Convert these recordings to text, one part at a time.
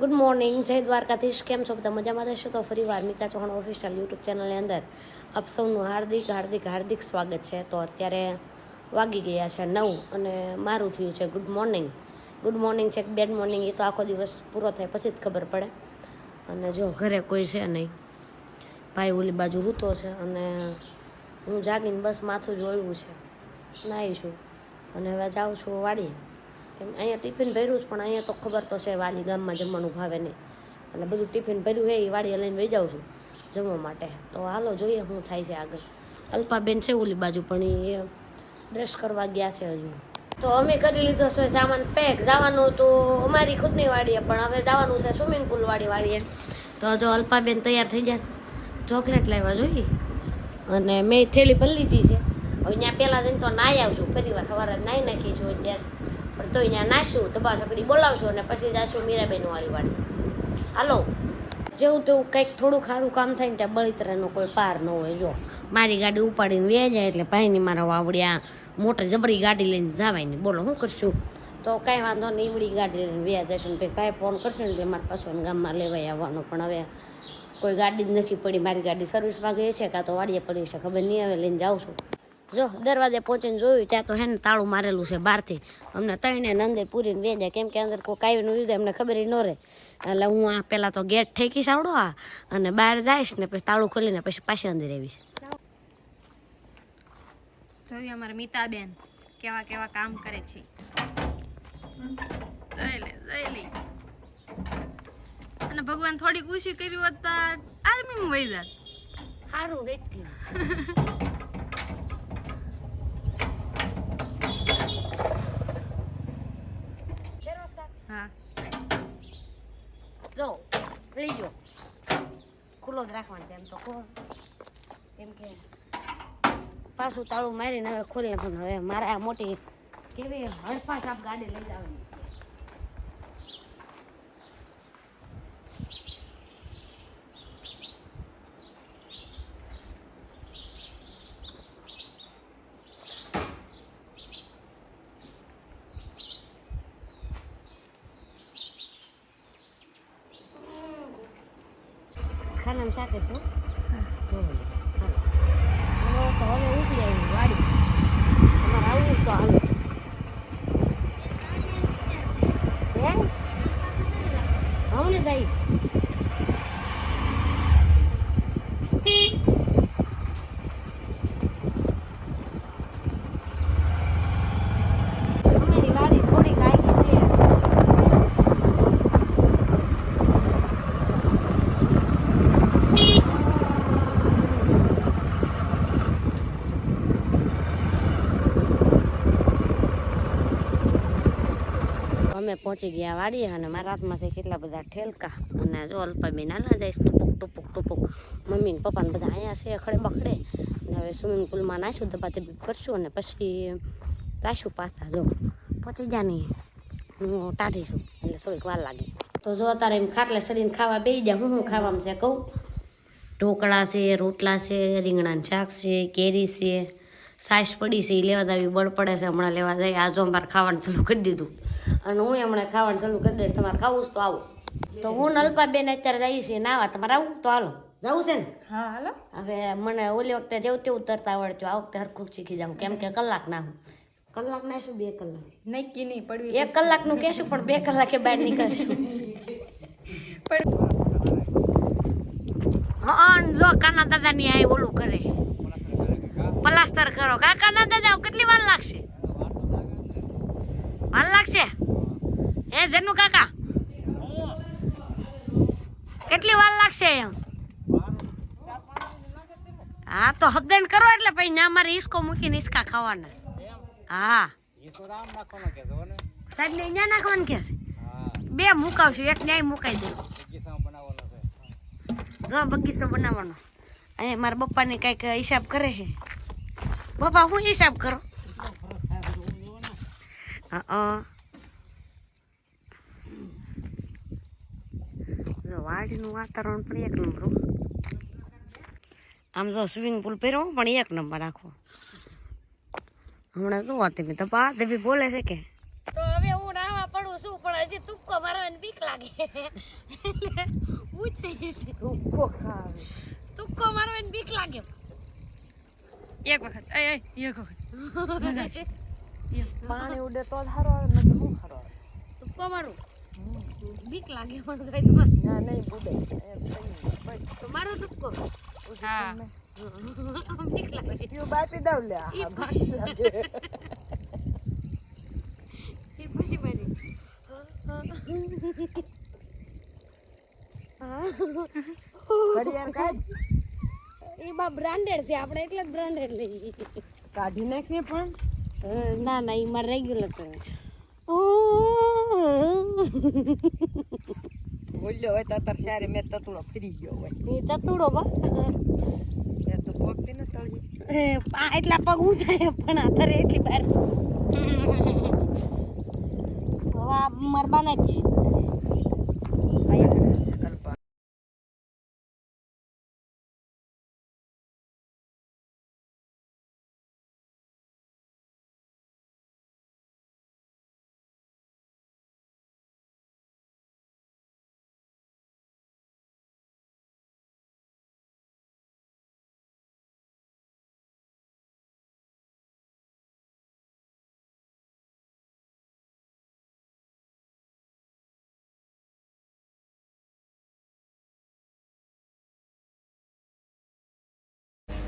Good morning જય દ્વારકાધીશ. કેમ છો બધા? મજામાં રહેશો તો ફરી વાર મિતા ચૌહાણ ઓફિશિયલ યુટ્યુબ ચેનલની અંદર આપ સૌનું હાર્દિક હાર્દિક હાર્દિક સ્વાગત છે. તો અત્યારે વાગી ગયા છે નવ અને મારું થયું છે ગુડ મોર્નિંગ ગુડ મોર્નિંગ છે બેડ મોર્નિંગ એ તો આખો દિવસ પૂરો થાય પછી જ ખબર પડે. અને જો ઘરે કોઈ છે નહીં. ભાઈ ઓલી બાજુ હૂતો છે અને હું જાગીને બસ માથું જોયું છે. નાહીશું અને હવે જાઉં છું વાડીએ. કેમ? અહીંયા ટિફિન ભર્યું છે, પણ અહીંયા તો ખબર તો છે વાડી ગામમાં જમવાનું ભાવે નહીં. એટલે બધું ટિફિન ભર્યું છે, એ વાડીએ લઈને વહી જાઉં છું જમવા માટે. તો હાલો જોઈએ શું થાય છે આગળ. અલ્પાબેન છે ઓલી બાજુ, પણ એ ડ્રેસ કરવા ગયા છે હજુ. તો અમે કરી લીધો છે સામાન પેક જવાનું તો અમારી ખુદની વાડીએ, પણ હવે જવાનું છે સ્વિમિંગ પુલ વાળી વાળીએ તો જો અલ્પાબેન તૈયાર થઈ જશે ચોકલેટ લાવવા જોઈએ. અને મેં થેલી ભરી લીધી છે. હવે ત્યાં પહેલાં જઈને તો નાહી આવશું. ફરી વાર સવારે નાહી નાખીશું અત્યારે. પણ અહીંયા નાશું તબા સકડી બોલાવશો અને પછી જાશું મીરાબેન વાળી વાળી હાલો. જેવું તેવું કંઈક થોડું ખારું કામ થાય ને ત્યાં બળિતરાનો કોઈ પાર ન હોય, જો. મારી ગાડી ઉપાડીને વે જાય એટલે ભાઈની મારા વાવડ્યા મોટી જબરી ગાડી લઈને જવાય ને. બોલો શું કરશું? તો કાંઈ વાંધો નહીં, ઈવડી ગાડી લઈને વ્યા જશે ને ભાઈ ફોન કરશે ને મારા પાછો ગામમાં લેવાય આવવાનો. પણ હવે કોઈ ગાડી જ નથી પડી. મારી ગાડી સર્વિસમાં ગઈ છે, કાં તો વાડીએ પડી છે, ખબર નહીં, હવે લઈને જાઉં છું. જો દરવાજે પહોંચીને જોયું ત્યાં તો હે ને તાળું મારેલું છે બહારથી. અમને ત્રણે નંદે પૂરીને જાય. કેમ કે અંદર કોઈ કાવ્યનું યુઝ અમને ખબર ન રહે. એટલે હું આ પહેલાં તો ગેટ ઠેકી સાવડો આ અને બહાર જઈશ ને પછી તાળું ખોલીને પછી પાછી અંદર આવીશ. જોયું અમારા મિતાબેન કેવા કેવા કામ કરે છે. અને ભગવાન થોડી ખુશી કરી હતા આર્મીમાં વહી જાત. સારું રેટકી હા જો લઈ જો ખુલ્લો જ રાખવાનો છે, એમ તો ખો કેમ કે પાછું તાળું મારીને હવે ખોલી નાખવાનું હવે મારે આ મોટી કેવી હડફા સાપ ગાડી લઈ જવાની ખાનામાં શાકે છે તો હવે ઉઠી આવ્યું વાડી. તમારે આવું તો હાલ. હમણે જાય અમારી વાડી થોડીક આગી છે અમે પહોંચી ગયા વાડીએ અને મારા હાથમાં છે કેટલા બધા ઠેલકા. અને જો અલ્પાબેન હાલા જઈશ ટુપુક ટુપુક ટુપુક. મમ્મી ને પપ્પાને બધા અહીંયા છે અખડે બખડે. અને હવે સ્વિમિંગ પુલમાં નાખશું ધબાધબી કરશું અને પછી રાશું પાછા જો. પહોંચી ગયા નહીં. હું ટાઢીશું, એટલે થોડીક વાર લાગે. તો જો અત્યારે એમ ખાટલે સડીને ખાવા બેસી જાય હું હું ખાવામાં છે કહું? ઢોકળા છે, રોટલા છે, રીંગણાનું શાક છે, કેરી છે. સાસ પડી છે એ લેવા દાવી બળ પડે છે, હમણાં લેવા જાય. આ જો અમારે ખાવાનું ચાલુ કરી દીધું. અને હું હમણાં ખાવાનું ચાલુ કરી દઈશ તમારે ખાવું છે તો આવો. તો હું નલપાબેન અત્યારે જઈએ છીએ નાવા તમારે આવું? તો હાલો. જવું છે ને? હા હાલો. હવે મને ઓલી વખતે જેવું તેવું તરતા આવડતું આ વખતે હરખું શીખી જાઉં કેમ કે કલાક ના હું કલાક ના શું બે કલાક? નક્કી નહીં પડવી એક કલાકનું કહેશું પણ બે કલાકે બહાર નીકળશું. હા જો કાના દાદાની આ ઓલું કરે. પ્લાસ્ટર કરો. કા કાના દાદા કેટલી વાર લાગશે વાર લાગશે હે જનુ કાકા. કેટલી વાર લાગશે એમ? હા, તો હબદન કરો એટલે પછી ના મારે ઈસકો મૂકીને ઈસકા ખાવાના. હા. સાહેબ ને અહીંયા નાખવાનું કે? બે મુકાવશું, એક ન્યાય મુકાઈ દે. જો, બગીચો બનાવવાનો. અહીંયા મારા પપ્પાને કંઈક હિસાબ કરે છે. પપ્પા, હું હિસાબ કરો? હા. જો વાડીનું વાતાવરણ પણ એક નંબર આમ જો સ્વિમિંગ પુલ પહેરો પણ એક નંબર રાખો હમણાં શું વાત તમે તો પા દેવી બોલે છે કે તો હવે હું નાવા પડું છું પણ હજી તુક્કો મારવાની બીક લાગે ઉતરી છે ધુક્કો ખાવે તુક્કો મારવાની બીક લાગે એક વખત એ એક વખત. પાણી ઉડે તો ધારો આવે આવે તો હું આવે તુક્કો મારું. બીક લાગે પણ તમારે ના નહીં બુડે તો મારો તુક્કો હા. બીક લાગે. છે બાપી દઉં લે. આ ભાગ લાગે એ પછી બની ઘડિયાળ કાઢ. એ બા બ્રાન્ડેડ છે. આપણે એટલે જ બ્રાન્ડેડ લઈએ. કાઢી નાખીએ પણ. ના ના એ મારે રેગ્યુલર કરે બોલ્યો હોય તો અત્યારે સારી મેં તતુડો ફરી ગયો હોય. એ તતુડો બા. એટલા પગ ઉજાય પણ અત્યારે એટલી બહાર હવે આ મારે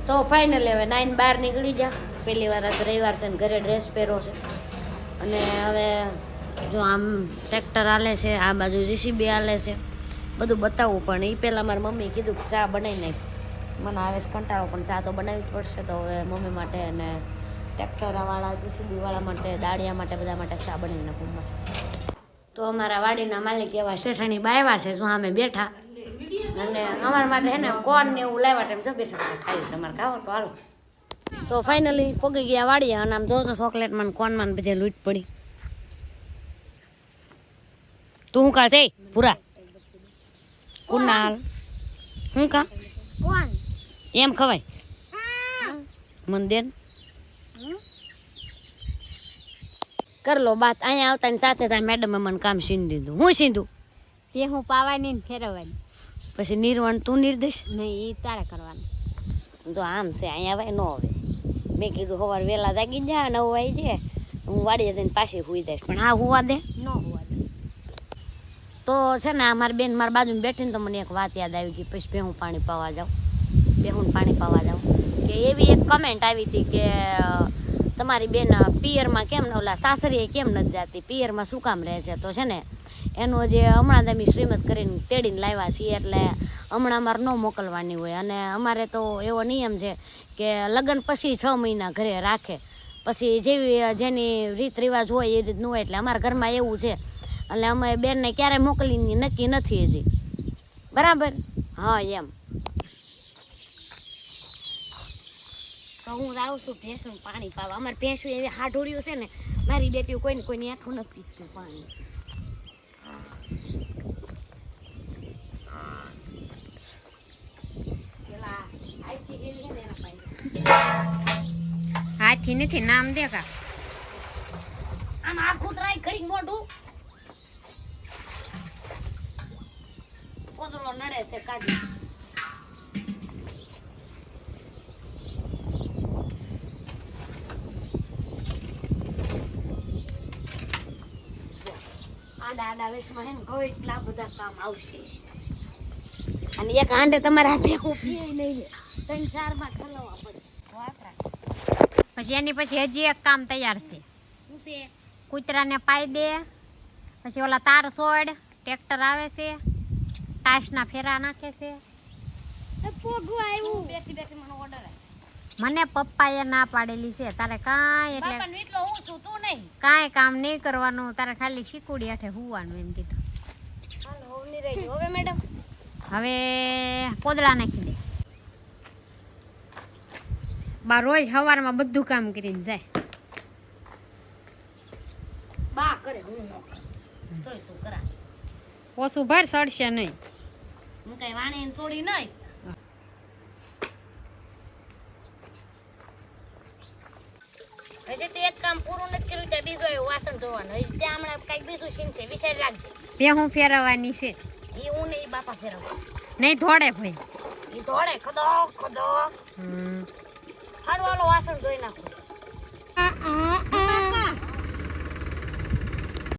તો ફાઇનલ હવે નાઇન બાર નીકળી જા. પહેલી વાર આજ રવિવાર છે ને ઘરે ડ્રેસ પહેરો છે. અને હવે જો આમ ટ્રેક્ટર હાલે છે, આ બાજુ જીસીબી હાલે છે. બધું બતાવવું પણ એ પહેલાં મારી મમ્મી કીધું કે ચા બનાવી નાખ. મને આવે છે કંટાળો, પણ ચા તો બનાવવી જ પડશે. તો હવે મમ્મી માટે અને ટ્રેક્ટરવાળા જીસીબીવાળા માટે, દાળિયા માટે, બધા માટે ચા બનાવી નાખું મસ્ત. તો અમારા વાડીના માલિક એવા શેઠાણી બાયવા છે, જો અમે બેઠા. અને અમારા માટે હે ને કોન ને એવું લાવ્યા ટાઈમ જબી ખાઈ તમારે ખાવો તો હાલો તો ફાઇનલી પોગી ગયા વાડીએ અને આમ જો તો ચોકલેટમાં કોનમાં બધે લૂંટ પડી. તું હું કા છે? પૂરા કુનાલ હું કા? કોણ એમ ખવાય. ને. કર લો બાત. અહીંયા આવતાની સાથે મેડમે મને કામ સીન દીધું. હું સીધું? તે હું પાવાની ને ફેરવવાની. પછી નિર્વાણ તું નિર્દેશ? નહીં એ તારે કરવાનું. જો આમ છે અહીંયા આવે ન આવે. મેં કીધું સવાર વહેલા જાગી જા નવ વાઈ જાય હું વાડીએ જઈને પાછી હુઈ દઈશ પણ આ હુવા દે. ન હોવા દે. તો છે ને મારી બેન મારા બાજુમાં બેઠીને તો મને એક વાત યાદ આવી ગઈ. પછી ભેહું પાણી પાવા જાઉં. ભેહું પાણી પાવા જાઉં. કે એવી એક કમેન્ટ આવી હતી કે તમારી બેન પિયરમાં કેમ ન ઓલા સાસરીએ કેમ નથી જાતી? પિયરમાં શું કામ રહે છે? તો છે ને એનું જે હમણાં તમે શ્રીમત કરીને તેડીને લાવ્યા છીએ એટલે હમણાં અમારે ન મોકલવાની હોય. અને અમારે તો એવો નિયમ છે કે લગ્ન પછી છ મહિના ઘરે રાખે. પછી જેવી, જેની રીત રિવાજ હોય એ રીતનું હોય. એટલે અમારા ઘરમાં એવું છે. એટલે અમે બેનને ક્યારે મોકલીને નક્કી નથી હજી. બરાબર? હા, એમ. તો હું આવું છું ભેંસું પાણી પાવા. અમારે ભેંસું એવી હાઢોળ્યું છે ને, મારી બેટીઓ કોઈને કોઈને આખું નથી પાણી પેલા આઈસી જેવી છે ને એના પાણી. હાથી નથી, નામ દે કા. આમ આખું ત્રાય ઘડીક મોઢું. કોતરો નડે છે કાઢી. આડા આડા વેચમાં હે ને એટલા બધા કામ આવશે. અને એક આંડે તમારા હાથે પીએ નહીં. ત્રણ ચારમાં ઠલવવા પડે. વાપરા પછી એની પછી હજી એક કામ તૈયાર છે. શું છે? કૂતરાને પાઈ દે પછી ઓલા તાર છોડ ટ્રેક્ટર આવે છે ટાસના ફેરા નાખે છે. મને ઓર્ડર મને પપ્પાએ ના પાડેલી છે તારે કાંઈ એટલે હું છું તું નહીં. કાંઈ કામ નહીં કરવાનું તારે ખાલી શીકુડી આઠે હુવાનું એમ કીધું. હવે મેડમ? હવે પોદળા નાખી દે બા રોજ સવારમાં બધું કામ કરીને જાય. બા કરે હું ન કરું. તોય તું કરા. ઓછું ભાર સડશે નહીં. હું કઈ વાણી છોડી નહીં હજી તો એક કામ પૂરું નથી કર્યું ત્યાં બીજો એવું વાસણ ધોવાનું. હજી ત્યાં હમણાં કંઈક બીજું સીન છે વિચારી રાખજે. બે હું ફેરવવાની છે. એ હું ને એ બાપા ફેરવવા નહીં ધોડે ભાઈ. ધોળે ખદો ખદો. હમ. હાલો વાસણ ધોઈ નાખો.